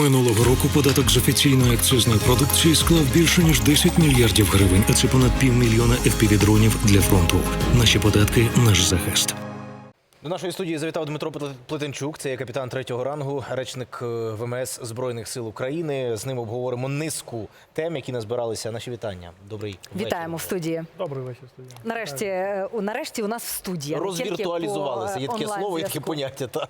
Минулого року податок з офіційної акцизної продукції склав більше ніж 10 мільярдів гривень, а це понад півмільйона FPV-дронів для фронту. Наші податки наш захист. До нашої студії завітав Дмитро Пле- Плетенчук, це є капітан третього рангу, речник е, ВМС Збройних сил України. З ним обговоримо низку тем, які назбиралися. Наші вітання. Добрий вечір. Вітаємо в студії. Добрий вечір, студія. Нарешті, е, у нарешті у нас в студії. Розвіртуалізувалися. Є таке е, слово, є таке поняття. Та.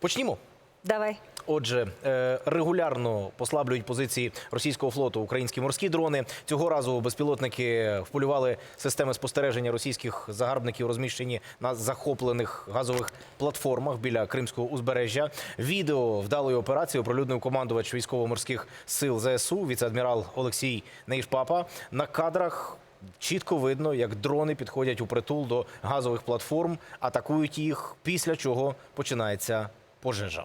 Почнімо. Давай. Отже, е, регулярно послаблюють позиції російського флоту українські морські дрони. Цього разу безпілотники вполювали системи спостереження російських загарбників, розміщені на захоплених газових платформах біля Кримського узбережжя. Відео вдалої операції оприлюднив командувач військово-морських сил ЗСУ, віце-адмірал Олексій Нейшпапа. На кадрах Чітко видно, як дрони підходять у притул до газових платформ, атакують їх, після чого починається пожежа.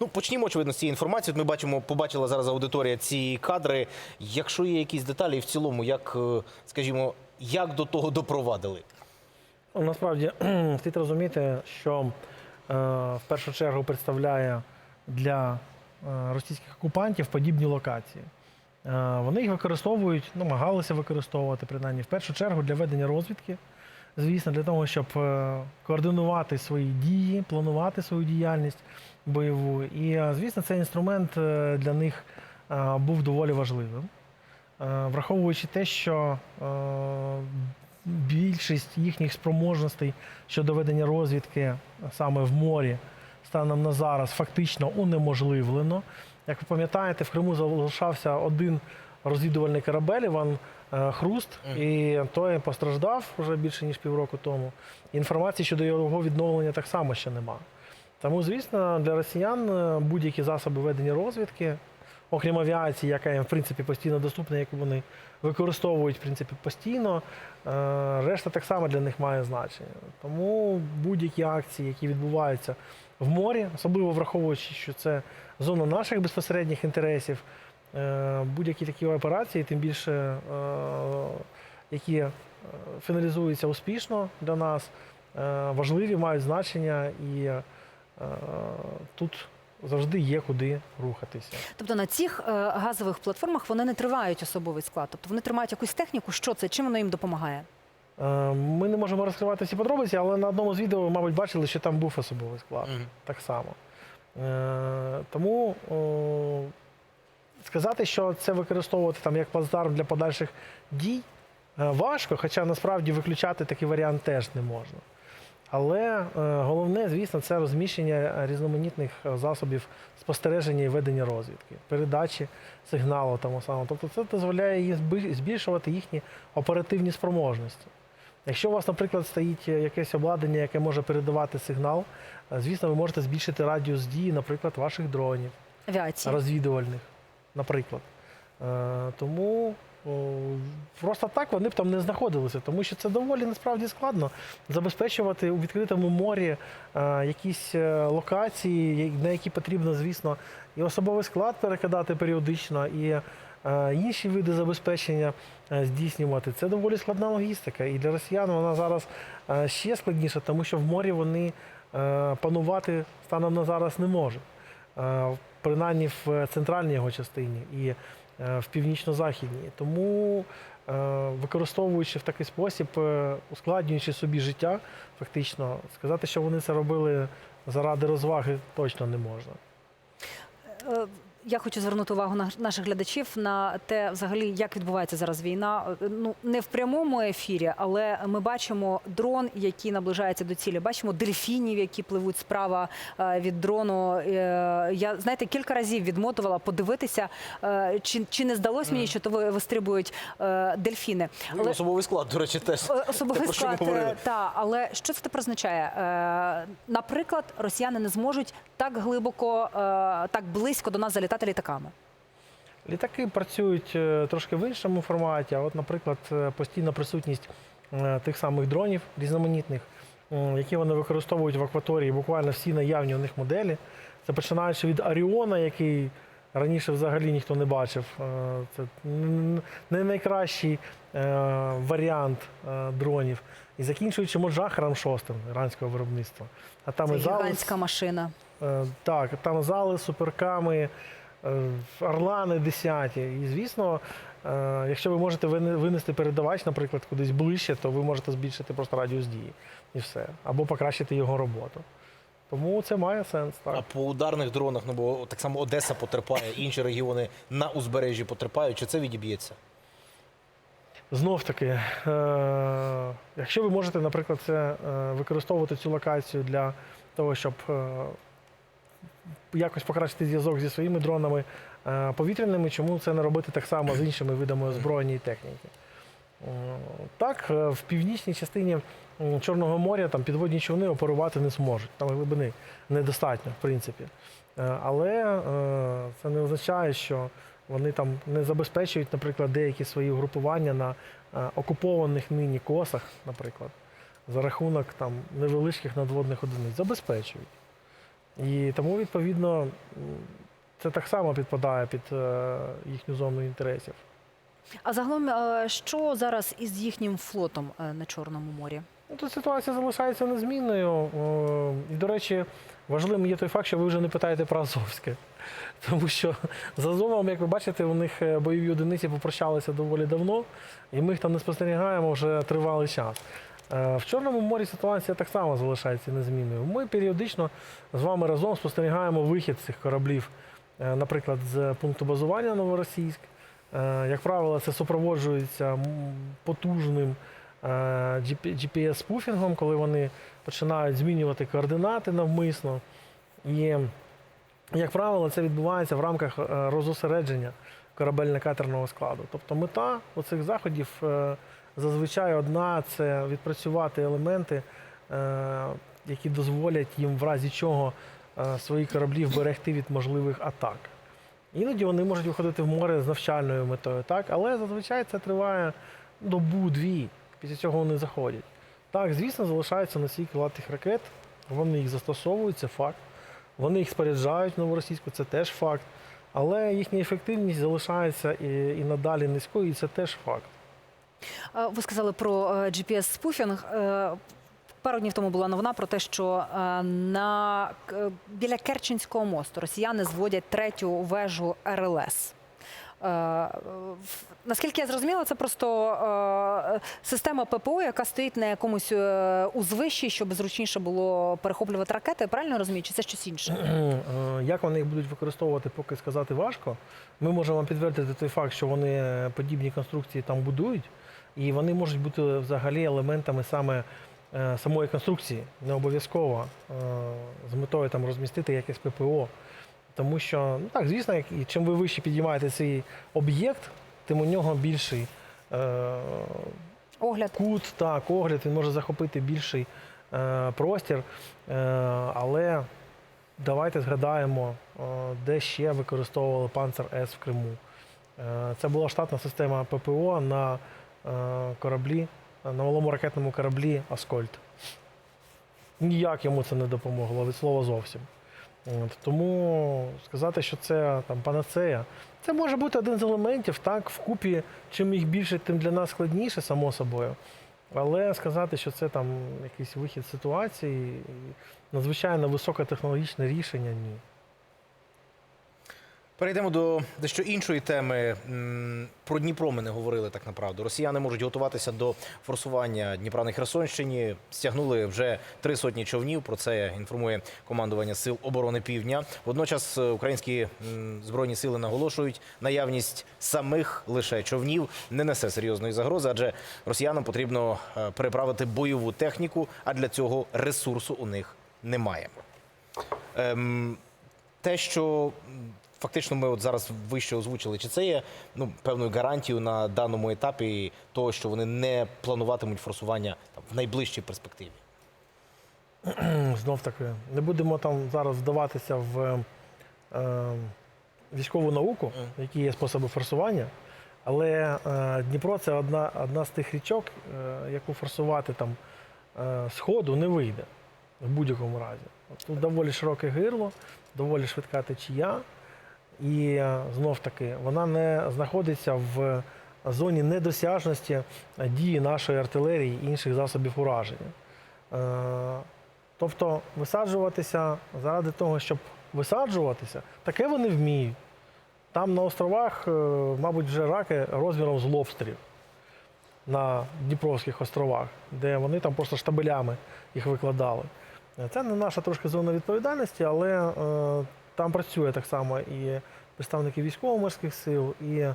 Ну, почнімо, очевидно, з цієї інформації. От ми бачимо, побачила зараз аудиторія ці кадри. Якщо є якісь деталі, в цілому, як, е, скажімо, як до того допровадили? Ну, Насправді слід розуміти, що е, в першу чергу представляє для е, російських окупантів подібні локації. Е, вони їх використовують, намагалися використовувати принаймні в першу чергу для ведення розвідки. Звісно, для того, щоб е, координувати свої дії, планувати свою діяльність бойову. І, е, звісно, цей інструмент е, для них був доволі важливим. Враховуючи те, що більшість їхніх спроможностей щодо ведення розвідки саме в морі станом на зараз фактично унеможливлено. Як ви пам'ятаєте, в Криму залишався один розвідувальний корабель Іван е, Хруст, і той постраждав вже більше ніж півроку тому. Інформації щодо його відновлення так само ще нема. Тому, звісно, для росіян е, будь-які засоби ведення розвідки, окрім авіації, яка їм в принципі постійно доступна, яку вони використовують в принципі постійно, е, решта так само для них має значення. Тому будь-які акції, які відбуваються в морі, особливо враховуючи, що це зона наших безпосередніх інтересів, будь-які такі операції, тим більше е, які е, фіналізуються успішно для нас, е, важливі, мають значення і е, тут завжди є куди рухатися. Тобто на цих е, газових платформах вони не тривають особовий склад. Тобто вони тримають якусь техніку. Що це? Чим воно їм допомагає? Е, Ми не можемо розкривати всі подробиці, але на одному з відео, ви, мабуть, бачили, що там був особовий склад. Мгм. Так само. Е, Тому сказати, що це використовувати там як плацдарм для подальших дій е, важко, хоча насправді виключати такий варіант теж не можна. Але е, головне, звісно, це розміщення різноманітних е, засобів спостереження і ведення розвідки, передачі сигналу тому самому. Тобто це дозволяє збільшувати їхні оперативні спроможності. Якщо у вас, наприклад, стоїть якесь обладнання, яке може передавати сигнал, звісно, ви можете збільшити радіус дії, наприклад, ваших дронів Авіація. розвідувальних, наприклад. Е, Тому просто так вони б там не знаходилися, тому що це доволі насправді складно забезпечувати у відкритому морі е, якісь е, локації, на які потрібно, звісно, і особовий склад перекидати періодично, і інші види забезпечення здійснювати. Це доволі складна логістика. І для росіян вона зараз ще складніша, тому що в морі вони панувати станом на зараз не можуть. Е, принаймні в центральній його частині і е, в північно-західній. Тому, е, використовуючи в такий спосіб, ускладнюючи собі життя, фактично, сказати, що вони це робили заради розваги, точно не можна. Я хочу звернути увагу на- наших глядачів на те, взагалі, як відбувається зараз війна. Е, Ну не в прямому ефірі, але ми бачимо дрон, який наближається до цілі. Бачимо дельфінів, які пливуть справа е, від дрону. Е, Я знаєте, кілька разів відмотувала подивитися, чи, чи не здалось мені, що то ви- вистрибують дельфіни. Ну, і особовий склад, до речі, теж. Те, Особовий ми склад, та, але що це тепер означає? Наприклад, росіяни не зможуть так глибоко, так близько до нас залітати літаками. Літаки працюють е, трошки в іншому форматі. А от, наприклад, е, постійна присутність е, тих самих дронів різноманітних, які вони використовують в акваторії, буквально всі наявні у них моделі. Це починаючи від Аріона, який раніше взагалі ніхто не бачив. Це не найкращий варіант дронів. І закінчуючи Моджахаром 6 іранського виробництва. А там Це і гігантська машина. так, там зали, суперками, орлани десяті. І звісно, е, якщо ви можете винести передавач, наприклад, кудись ближче, то ви можете збільшити просто радіус дії і все. Або покращити його роботу. Тому це має сенс. Так. А по ударних дронах, ну бо так само Одеса потерпає, інші регіони на узбережжі потерпають. Чи це відіб'ється? Знов таки, е, якщо ви можете, наприклад, це, е, використовувати цю локацію для того, щоб е, якось покращити зв'язок зі своїми дронами е, повітряними, чому це не робити так само з іншими видами озброєння і техніки? Е, Так, е, в північній частині Чорного моря там підводні човни оперувати не зможуть. Там глибини недостатньо, в принципі. Але це не означає, що вони там не забезпечують, наприклад, деякі свої угрупування на окупованих нині косах, наприклад, за рахунок там невеличких надводних одиниць. Забезпечують. І тому, відповідно, це так само підпадає під е, їхню зону інтересів. А загалом, е, що зараз із їхнім флотом е, на Чорному морі? Ну, Тут ситуація залишається незмінною. І, до речі, важливим є той факт, що ви вже не питаєте про Азовське. Тому що з Азовом, як ви бачите, у них бойові одиниці попрощалися доволі давно, і ми їх там не спостерігаємо вже тривалий час. Е, В Чорному морі ситуація так само залишається незмінною. Ми періодично з вами разом спостерігаємо вихід цих кораблів, е, наприклад, з пункту базування Новоросійськ. Е, Як правило, це супроводжується потужним е, GPS-спуфінгом, коли вони починають змінювати координати навмисно. І, як правило, це відбувається в рамках розосередження корабельно-катерного складу. Тобто мета оцих заходів зазвичай одна це відпрацювати елементи, е, які дозволять їм в разі чого е, свої кораблі вберегти від можливих атак. Іноді вони можуть виходити в море з навчальною метою, так? але зазвичай це триває добу-дві. Після цього вони заходять. Так, звісно, залишаються носії крилатих ракет, вони їх застосовують, це факт. Вони їх споряджають в новоросійську, це теж факт. Але їхня ефективність залишається і, і надалі низькою, і це теж факт. Е, Ви сказали про е, GPS-спуфінг. Е, Пару днів тому була новина про те, що на біля Керченського мосту росіяни зводять третю вежу РЛС. Наскільки я зрозуміла, це просто система ППО, яка стоїть на якомусь узвищі, щоб зручніше було перехоплювати ракети. Правильно розумію? Чи це щось інше? Як вони їх будуть використовувати, поки сказати важко. Ми можемо вам підтвердити той факт, що вони подібні конструкції там будують, і вони можуть бути взагалі елементами саме е, самої конструкції, не обов'язково е, з метою там розмістити якесь ППО. Тому що, ну так, звісно, як, і чим ви вище підіймаєте цей об'єкт, тим у нього більший е, Огляд. кут, так, огляд, він може захопити більший е, простір. Е, але давайте згадаємо, е, де ще використовували Панцер С в Криму. Е, це була штатна система ППО на кораблі, на малому ракетному кораблі Аскольд. Ніяк йому це не допомогло, від слова зовсім. От, тому сказати, що це там панацея, це може бути один з елементів, так, вкупі, чим їх більше, тим для нас складніше, само собою. Але сказати, що це там якийсь вихід ситуації, надзвичайно високотехнологічне рішення, ні. Перейдемо до дещо іншої теми. Про Дніпро ми не говорили так направду. Росіяни можуть готуватися до форсування Дніпра на Херсонщині. Стягнули вже три сотні човнів. Про це інформує командування сил оборони Півдня. Водночас е, українські збройні сили наголошують, наявність самих лише човнів не несе серйозної загрози, адже росіянам потрібно е, переправити бойову техніку, а для цього ресурсу у них немає. Ем, те, що фактично ми от зараз вище озвучили, чи це є ну, певною гарантією на даному етапі того, що вони не плануватимуть форсування там, в найближчій перспективі? Знов таки, не будемо там зараз вдаватися в е, військову науку, які є способи форсування. Але е, Дніпро це одна, одна з тих річок, е, яку форсувати там е, з ходу не вийде в будь-якому разі. Тут доволі широке гирло, доволі швидка течія. І е, знов таки вона не знаходиться в зоні недосяжності дії нашої артилерії і інших засобів ураження. Е, Тобто висаджуватися заради того, щоб висаджуватися, таке вони вміють. Там на островах, е, мабуть, вже раки розміром з лобстерів на Дніпровських островах, де вони там просто штабелями їх викладали. Е, Це не наша трошки зона відповідальності, але е, там працює так само і представники військово-морських сил, і е,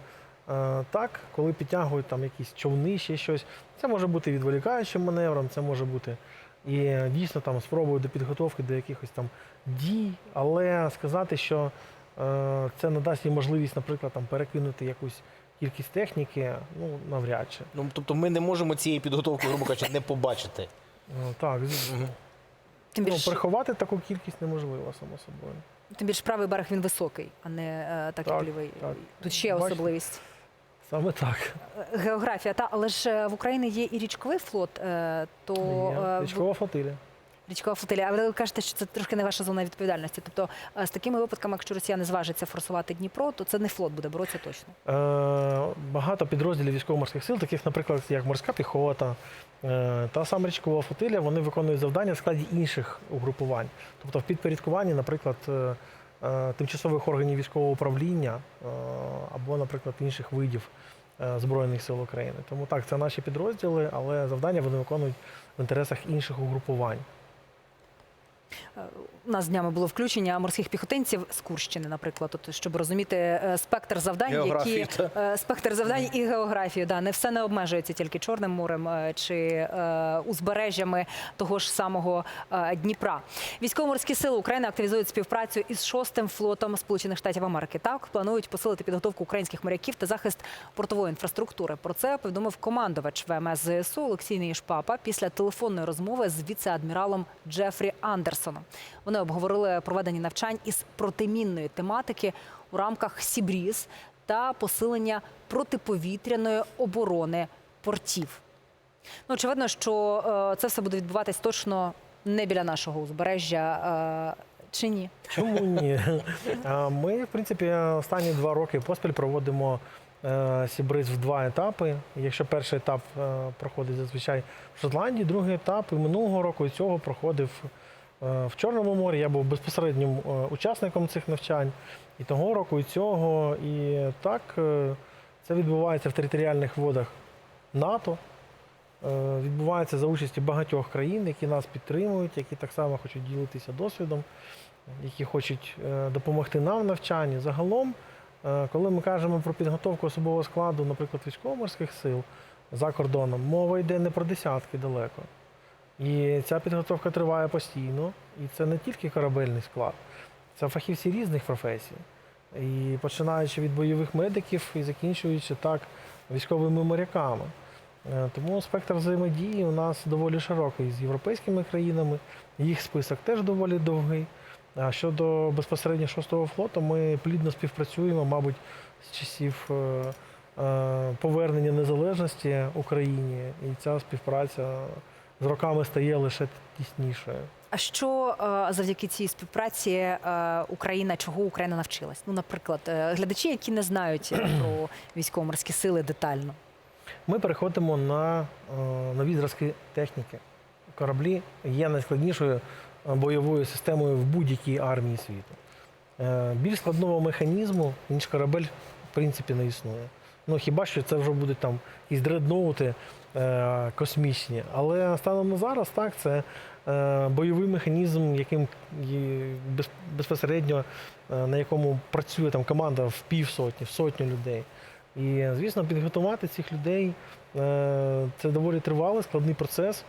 так, коли підтягують там якісь човни, ще щось, це може бути відволікаючим маневром, це може бути і е, дійсно там спробою до підготовки до якихось там дій, але сказати, що е, це надасть їм можливість, наприклад, там перекинути якусь кількість техніки, ну навряд чи. Ну тобто ми не можемо цієї підготовки, грубо кажучи, не побачити. Ну, так, звісно. Тим Ну, приховати таку кількість неможливо, само собою. Тим більш правий берег він високий, а не е, так, як Так, лівий. так. Тут ще Бачите? особливість. Саме так. Е, Географія, та але ж е, в Україні є і річковий флот, то Є. Річкова флотилія. Річкова флотилія. А ви кажете, що це трошки не ваша зона відповідальності. Тобто е, з такими випадками, якщо росіяни зважаться форсувати Дніпро, то це не флот буде боротися точно. Е, багато підрозділів військово-морських сил, таких, наприклад, як морська піхота, е, та сама річкова флотилія, вони виконують завдання в складі інших угрупувань. Тобто в підпорядкуванні, наприклад, е, тимчасових органів військового управління або, наприклад, інших видів Збройних сил України. Тому так, це наші підрозділи, але завдання вони виконують в інтересах інших угрупувань. Е, У нас днями було включення морських піхотинців з Курщини, наприклад, от, щоб розуміти е, спектр завдань, Географію, які е, спектр завдань і географію. Да, не все не обмежується тільки Чорним морем чи е, узбережжями того ж самого е, Дніпра. Військово-морські сили України активізують співпрацю із шостим флотом Сполучених Штатів Америки. Так планують посилити підготовку українських моряків та захист портової інфраструктури. Про це повідомив командувач ВМС ЗСУ Олексій Неїшпапа після телефонної розмови з віце-адміралом Джефрі Андерсоном. Вони обговорили проведення навчань із протимінної тематики у рамках Сібріз та посилення протиповітряної оборони портів. Ну, очевидно, що е, це все буде відбуватись точно не біля нашого узбережжя. Е, чи ні? Чому ні? Ми, в принципі, останні два роки поспіль проводимо е, Сібриз в два етапи. Якщо перший етап проходить зазвичай в Шотландії, другий етап і минулого року і цього проходив в Чорному морі. Я був безпосереднім е, учасником цих навчань і того року, і цього. І так е, це відбувається в територіальних водах НАТО. Е, Відбувається за участі багатьох країн, які нас підтримують, які так само хочуть ділитися досвідом, які хочуть е, допомогти нам в навчанні. Загалом, е, коли ми кажемо про підготовку особового складу, наприклад, військово-морських сил за кордоном, мова йде не про десятки далеко. І ця підготовка триває постійно. І це не тільки корабельний склад, це фахівці різних професій. І починаючи від бойових медиків і закінчуючи так військовими моряками. Е, Тому спектр взаємодії у нас доволі широкий з європейськими країнами. Їх список теж доволі довгий. А щодо безпосередньо шостого флоту, ми плідно співпрацюємо, мабуть, з часів е, е, повернення незалежності Україні, і ця співпраця з роками стає лише тіснішою. А що е, завдяки цій співпраці е, Україна, чого Україна навчилась? Ну, наприклад, е, глядачі, які не знають про військово-морські сили детально. Ми переходимо на нові зразки техніки. Кораблі є найскладнішою бойовою системою в будь-якій армії світу. Більш складного механізму, ніж корабель, в принципі, не існує. Ну хіба що це вже будуть там якісь дредноути космічні. Але станом на зараз так, це е, бойовий механізм, яким безпосередньо е, на якому працює там команда в півсотні, в сотню людей. І, звісно, підготувати цих людей е, це доволі тривалий, складний процес,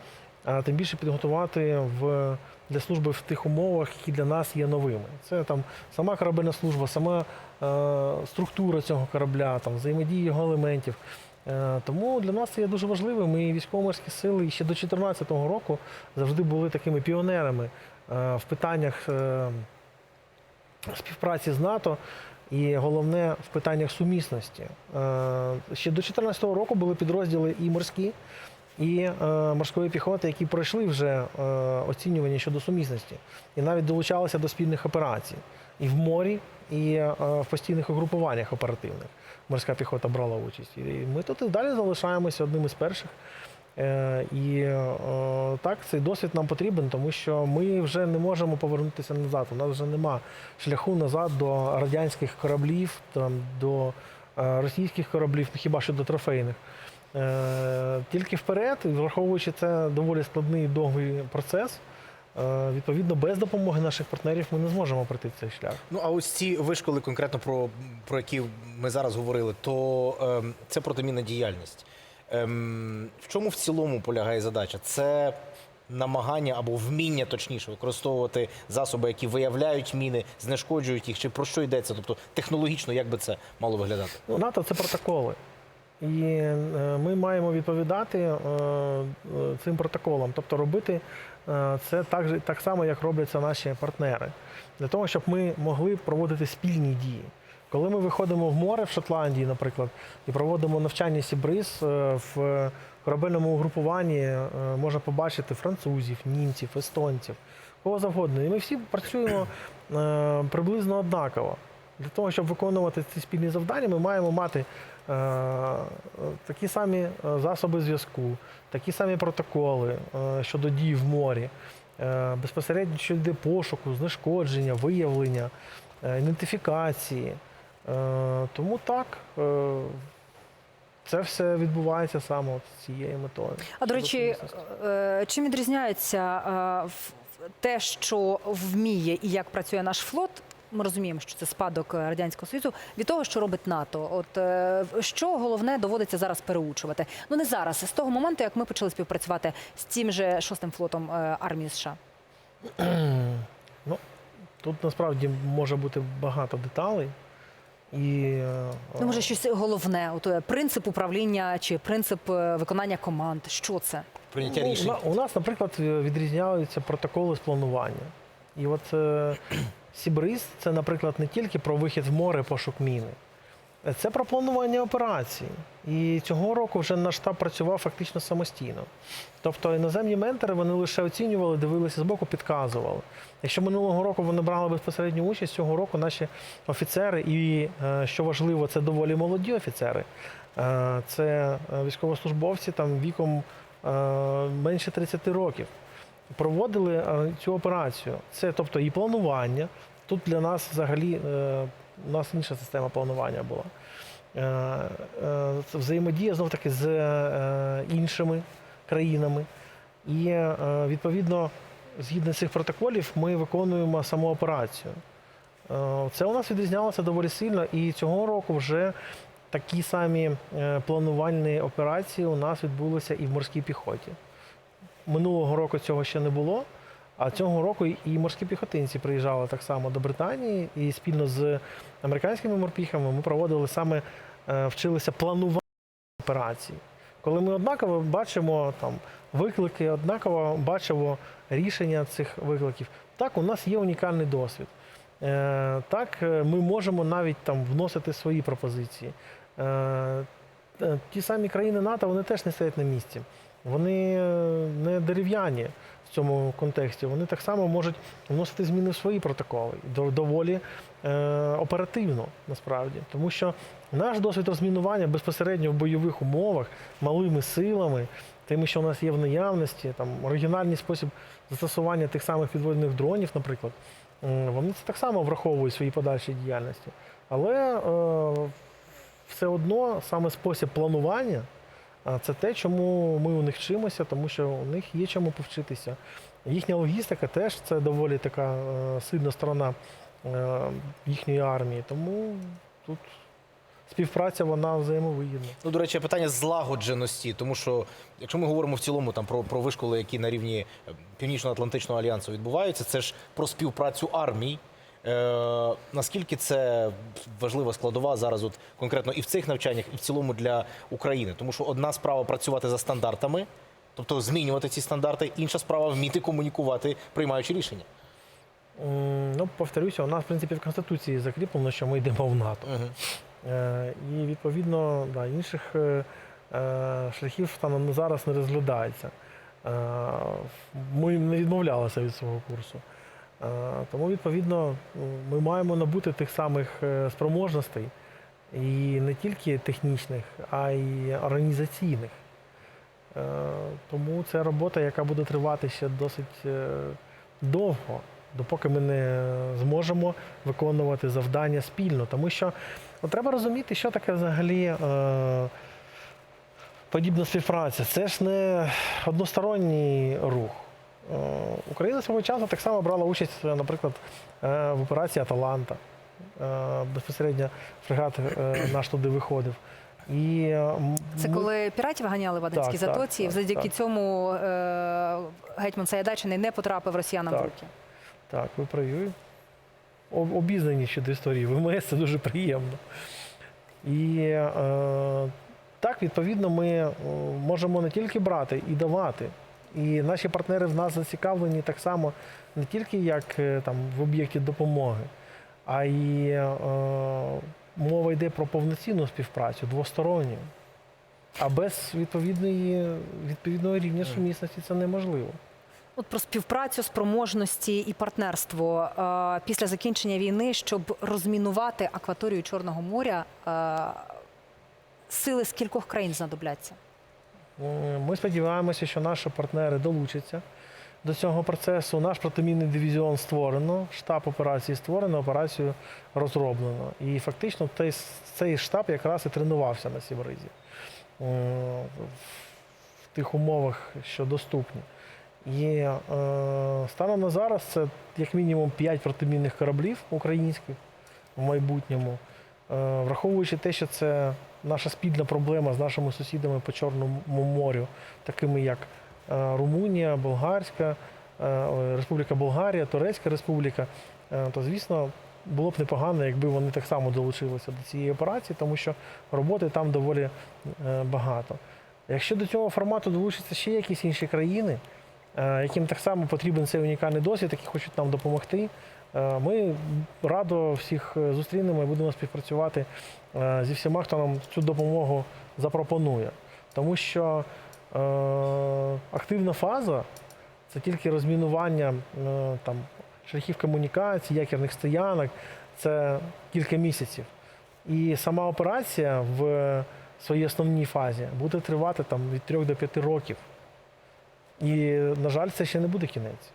а тим більше підготувати в, для служби в тих умовах, які для нас є новими. Це там сама корабельна служба, сама е, структура цього корабля, там, взаємодія його елементів. Е, Тому для нас це є дуже важливим. І військово-морські сили ще до 2014 року завжди були такими піонерами е, в питаннях е, співпраці з НАТО. І головне в питаннях сумісності. Ще до 2014 року були підрозділи і морські, і морської піхоти, які пройшли вже оцінювання щодо сумісності, і навіть долучалися до спільних операцій. і в морі, і е, в постійних угрупуваннях оперативних. Морська піхота брала участь. І ми тут і далі залишаємося одним із перших. Е, І е, так, цей досвід нам потрібен, тому що ми вже не можемо повернутися назад. У нас вже нема шляху назад до радянських кораблів, там, до російських кораблів, ну, хіба що до трофейних. Тільки вперед, враховуючи це доволі складний довгий процес, відповідно, без допомоги наших партнерів ми не зможемо пройти цей шлях. Ну а ось ці вишколи, конкретно про, про які ми зараз говорили, то ем, це протимінна діяльність. Ем, в чому в цілому полягає задача? Це намагання або вміння, точніше, використовувати засоби, які виявляють міни, знешкоджують їх, чи про що йдеться? Тобто технологічно, як би це мало виглядати? Ну, НАТО це протоколи. І е, ми маємо відповідати е, е, цим протоколам, тобто робити е, це так, так само, як роблять це наші партнери, для того, щоб ми могли проводити спільні дії. Коли ми виходимо в море в Шотландії, наприклад, і проводимо навчання Сібриз е, в корабельному угрупуванні, е, можна побачити французів, німців, естонців, кого завгодно. І ми всі працюємо е, приблизно однаково. Для того, щоб виконувати ці спільні завдання, ми маємо мати е, е, такі самі е, засоби зв'язку, такі самі протоколи е, щодо дій в морі, е, безпосередньо щодо пошуку, знешкодження, виявлення, е, ідентифікації. Е, тому так, е, це все відбувається саме з цією метою. А до речі, е, чим відрізняється е, те, що вміє і як працює наш флот? Ми розуміємо, що це спадок е, радянського союзу від того, що робить НАТО. От е, що головне доводиться зараз переучувати? Ну не зараз, з того моменту, як ми почали співпрацювати з тим же шостим флотом е, армії США. Ну, тут насправді може бути багато деталей. І, Ну може щось головне, от принцип управління чи принцип виконання команд. Що це? Прийняття Ну, рішень. У, у нас, наприклад, відрізняються протоколи з планування. І от Сібриз це, наприклад, не тільки про вихід в море, пошук міни. Це про планування операцій. І цього року вже наш штаб працював фактично самостійно. Тобто іноземні ментори вони лише оцінювали, дивилися збоку, підказували. Якщо минулого року вони брали безпосередню участь, цього року наші офіцери, і е, що важливо, це доволі молоді офіцери. Е, Це е, військовослужбовці там віком менше 30 років. Проводили е, цю операцію. Це тобто і планування. Тут для нас взагалі е, у нас інша система планування була. Е, Взаємодія знов таки з іншими країнами. І відповідно, згідно цих протоколів, ми виконуємо саму операцію. Це у нас відрізнялося доволі сильно, і цього року вже такі самі планувальні операції у нас відбулися і в морській піхоті. Минулого року цього ще не було, а цього року і морські піхотинці приїжджали так само до Британії, і спільно з американськими морпіхами ми проводили саме, е, вчилися планувати операції. Коли ми однаково бачимо там виклики, однаково бачимо рішення цих викликів, так у нас є унікальний досвід. Е, Так, е, ми можемо навіть там вносити свої пропозиції. Ті самі країни НАТО вони теж не стоять на місці. Вони е, не дерев'яні в цьому контексті. Вони так само можуть вносити зміни в свої протоколи доволі е, оперативно, насправді. Тому що наш досвід розмінування безпосередньо в бойових умовах, малими силами, тими, що у нас є в наявності, там оригінальний спосіб застосування тих самих підводних дронів, наприклад, вони це так само враховують в своїй подальшій діяльності. Але е, все одно саме спосіб планування це те, чому ми у них вчимося, тому що у них є чому повчитися. Їхня логістика теж це доволі така е, сильна сторона е, їхньої армії. Тому тут співпраця вона взаємовигідна. Ну, до речі, питання злагодженості, тому що якщо ми говоримо в цілому там про, про вишколи, які на рівні е, Північно-Атлантичного альянсу відбуваються, це ж про співпрацю армій. Е, наскільки це важлива складова зараз, от конкретно і в цих навчаннях, і в цілому для України, тому що одна справа працювати за стандартами, тобто змінювати ці стандарти, інша справа вміти комунікувати, приймаючи рішення. Ну, повторюся, у нас в принципі в Конституції закріплено, що ми йдемо в НАТО. Угу. Е, І відповідно да, інших е, е, шляхів станом на зараз не розглядається. Е, Ми не відмовлялися від свого курсу. Тому, відповідно, ми маємо набути тих самих е, спроможностей, і не тільки технічних, а й організаційних. Е, Тому це робота, яка буде тривати ще досить е, довго, допоки ми не зможемо виконувати завдання спільно. Тому що от треба розуміти, що таке взагалі подібна співпраця. Це ж не односторонній рух. Е, Україна свого часу так само брала участь, е, наприклад, е, в операції Аталанта. Безпосередньо фрегат наш туди виходив. І Це коли піратів ганяли в Аденській Так, так, затоці, і завдяки так. цьому е, гетьман Саєдачний не потрапив росіянам в руки. Так, ви праві. Об- Обізнані щодо історії ВМС, це дуже приємно. І е, так, відповідно, ми можемо не тільки брати і давати. І наші партнери в нас зацікавлені так само не тільки як е, там, в об'єкті допомоги, а й е, мова йде про повноцінну співпрацю, двосторонню. А без відповідної, відповідного рівня сумісності це неможливо. От про співпрацю, спроможності і партнерство е, після закінчення війни, щоб розмінувати акваторію Чорного моря, е, сили з кількох країн знадобляться. Е, Ми сподіваємося, що наші партнери долучаться до цього процесу. Наш протимінний дивізіон створено, штаб операції створено, операцію розроблено. І фактично цей, штаб якраз і тренувався на Сібризі е, в тих умовах, що доступні. І е, станом на зараз це як мінімум 5 протимінних кораблів українських в майбутньому. Е, Враховуючи те, що це наша спільна проблема з нашими сусідами по Чорному морю, такими як е, Румунія, Болгарська, е, Республіка Болгарія, Турецька Республіка, то звісно було б непогано, якби вони так само долучилися до цієї операції, тому що роботи там доволі багато. Якщо до цього формату долучаться ще якісь інші країни, яким так само потрібен цей унікальний досвід, які хочуть нам допомогти. Е, Ми радо всіх е, зустрінемо і будемо співпрацювати е, зі всіма, хто нам цю допомогу запропонує. Тому що е, активна фаза це тільки розмінування е, там, шляхів комунікації, якірних стоянок, це кілька місяців. І сама операція в своїй основній фазі буде тривати там, від 3 до 5 років. І, на жаль, це ще не буде кінець.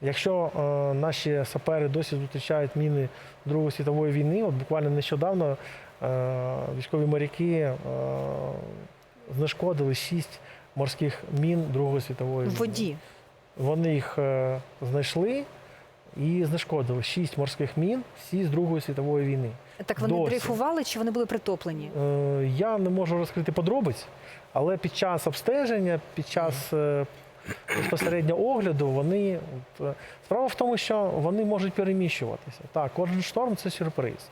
Якщо е, наші сапери досі зустрічають міни Другої світової війни, от буквально нещодавно е, військові моряки е, знешкодили шість морських мін Другої світової В війни. воді. Вони їх е, знайшли і знешкодили шість морських мін, всі з Другої світової війни. Так вони Досі. дрейфували чи вони були притоплені? Е, Я не можу розкрити подробиць, але під час обстеження, під час е, безпосередньо огляду, вони е, справа в тому, що вони можуть переміщуватися. Так, кожен шторм це сюрприз.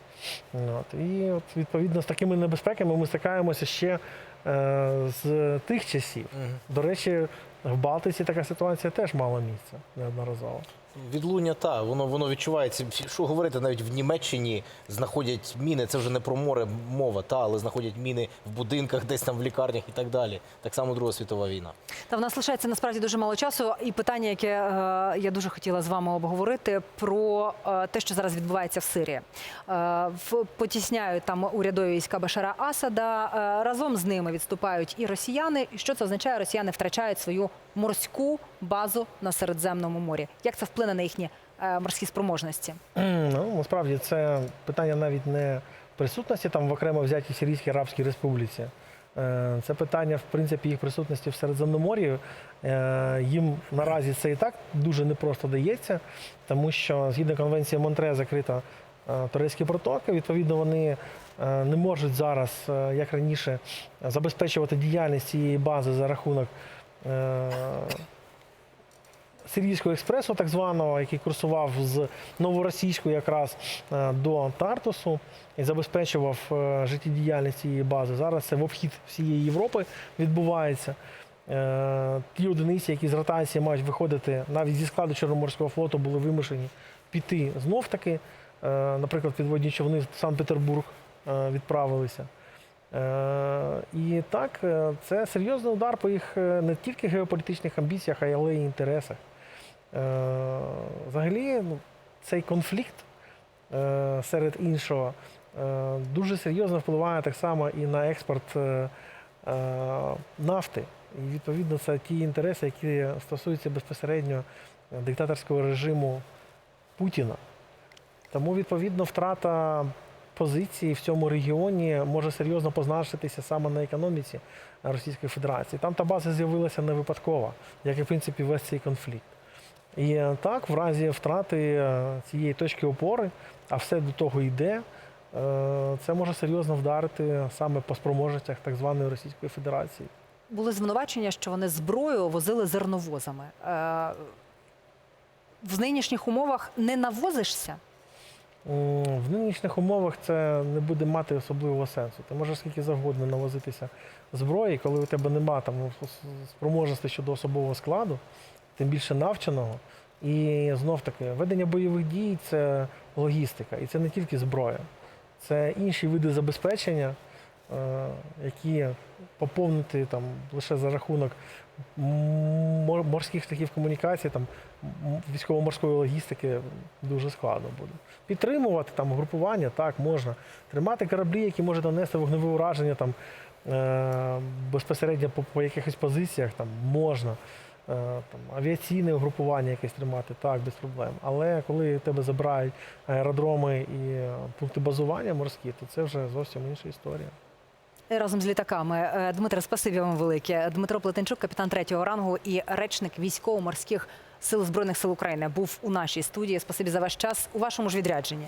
От, і от, відповідно з такими небезпеками ми стикаємося ще е, з тих часів. До речі, в Балтиці така ситуація теж мала місце неодноразово. Відлуння та воно воно відчувається. Що говорити, навіть в Німеччині знаходять міни. Це вже не про море мова, та але знаходять міни в будинках, десь там в лікарнях і так далі. Так само Друга світова війна. Та в нас лишається насправді дуже мало часу. І питання, яке е, я дуже хотіла з вами обговорити, про е, те, що зараз відбувається в Сирії. Е, потісняють там урядові війська Башара Асада. Е, разом з ними відступають і росіяни. Що це означає? Росіяни втрачають свою морську базу на Середземному морі. Як це вплине на їхні е, морські спроможності? Ну, насправді це питання навіть не присутності там в окремо взятій Сирійській Арабській Республіці. Е, Це питання, в принципі, їх присутності в Середземномор'ї. Е, Їм наразі це і так дуже непросто дається, тому що згідно конвенції Монтре закрита турецькі протоки. Відповідно, вони не можуть зараз, як раніше, забезпечувати діяльність цієї бази за рахунок. Е, Сирійського експресу, так званого, який курсував з новоросійську якраз е, до Тартусу і забезпечував е, життєдіяльність цієї бази. Зараз це в обхід всієї Європи відбувається. Ті одиниці, які з ротації мають виходити навіть зі складу Чорноморського флоту, були вимушені піти знов таки. Наприклад, підводні човни в Санкт-Петербург відправилися. Е, І так, е, це серйозний удар по їх е, не тільки геополітичних амбіціях, а й інтересах. Взагалі, ну, цей конфлікт серед іншого дуже серйозно впливає так само і на експорт нафти. І відповідно це ті інтереси, які стосуються безпосередньо диктаторського режиму Путіна. Тому, відповідно, втрата позиції в цьому регіоні може серйозно позначитися саме на економіці Російської Федерації. Там та база з'явилася не випадково, як і в принципі весь цей конфлікт. І так, в разі втрати е, цієї точки опори, а все до того йде, е, це може серйозно вдарити саме по спроможностях так званої Російської Федерації. Були звинувачення, що вони зброю возили зерновозами. Е, В нинішніх умовах не навозишся. В нинішніх умовах це не буде мати особливого сенсу. Ти можеш скільки завгодно навозитися зброї, коли у тебе нема там спроможності щодо особового складу, тим більше навченого. І знов таки, ведення бойових дій це логістика, і це не тільки зброя, це інші види забезпечення, які поповнити там лише за рахунок морських шляхів комунікації, там військово-морської логістики дуже складно буде. Підтримувати там групування, так можна. Тримати кораблі, які можуть нанести вогневе ураження там е- безпосередньо по, по якихось позиціях, там можна. Е, Там, авіаційне угрупування якесь тримати, так, без проблем. Але коли тебе забирають аеродроми і е, пункти базування морські, то це вже зовсім інша історія. Разом з літаками. Е, Дмитре, спасибі вам велике. Дмитро Плетенчук, капітан третього рангу і речник військово-морських сил збройних сил України, був у нашій студії. Спасибі за ваш час у вашому ж відрядженні.